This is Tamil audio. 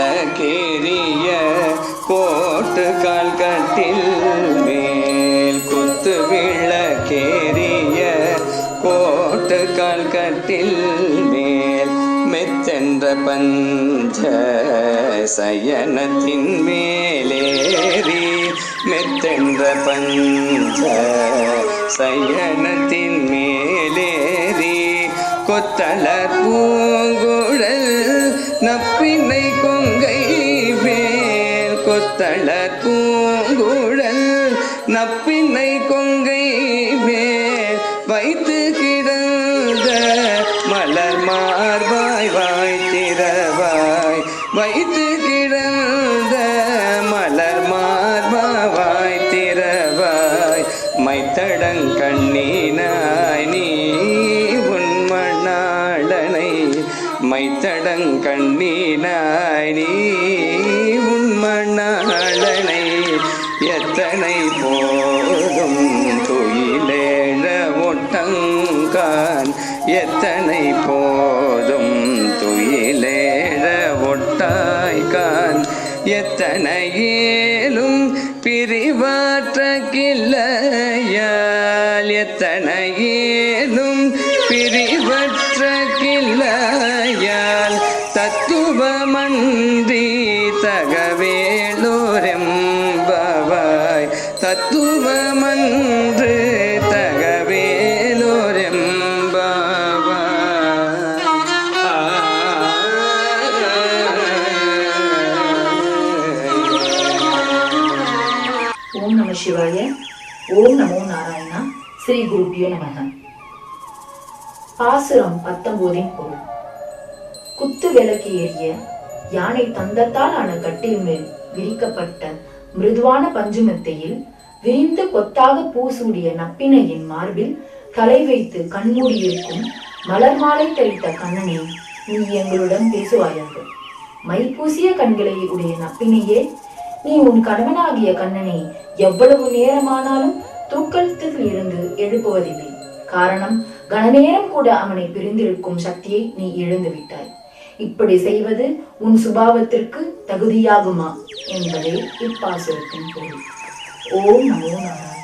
குள்ளகேரிய கோட்டு கால்கட்டில் மேல் குத்து விளக்கேரிய கோட்டு கால்கட்டில் மேல் மெத்தென்ற பஞ்ச சயனத்தின் மேலேறி மெத்தென்ற பஞ்ச சயனத்தின் மேலேறி கொத்தளர் பூங்குழல் நப்பினை கொ கொங்கை மேல் கொத்தள பூங்குழல் நப்பினை கொங்கை மேல் வைத்து கிடந்த மலர் மார்பாய் வாய் திறவாய் வைத்து கிடந்த மலர் மார்பாய் திறவாய் மைத்தடங்கண்ணீனாய் நீ மைத்தடங்கண்ணீனாய் நீ உன்மணாளனை எத்தனை போதும் துயிலேழ ஒட்டங்கான். எத்தனை போதும் துயிலேழ ஒட்டாய்கான். எத்தனை ஏலும் எத்தனை ஏலும் பிரிவற்ற கிள்ளையால் தத்துவமன்றி தகவேலோரெம்பவாய் தத்துவமன்று தகவேலோரெம்பவாய் ஓம் நம சிவாய ஓம் நமோ நாராயணா ஸ்ரீ குருபியோ நமக. பாசுரம் பத்தொன்பதின் பொருள். குத்து விளக்கு ஏறிய யானை தந்தத்தால் ஆன கட்டில் மேல் விரிக்கப்பட்ட மிருதுவான பஞ்சுமெத்தையில் விரிந்த கொத்தாக பூசூடிய நப்பினையின் மார்பில் தலை வைத்து கண்மூடியிருக்கும் மலர் மாலை தெளித்த கண்ணனே நீ எங்களுடன் பேசுவாயாக மை பூசிய கண்களை உடைய நப்பினையே நீ உன் கணவனாகிய கண்ணனை எவ்வளவு நேரமானாலும் தூக்கத்தில் இருந்து எழுப்புவதில்லை காரணம் கனநேரம் கூட அவனை பிரிந்திருக்கும் சக்தியை நீ இழந்து விட்டாய். இப்படி செய்வது உன் சுபாவத்திற்கு தகுதியாகுமா? என்பதே இப்பாசுரத்தின் பொருள். ஓம் நமோ நாராயண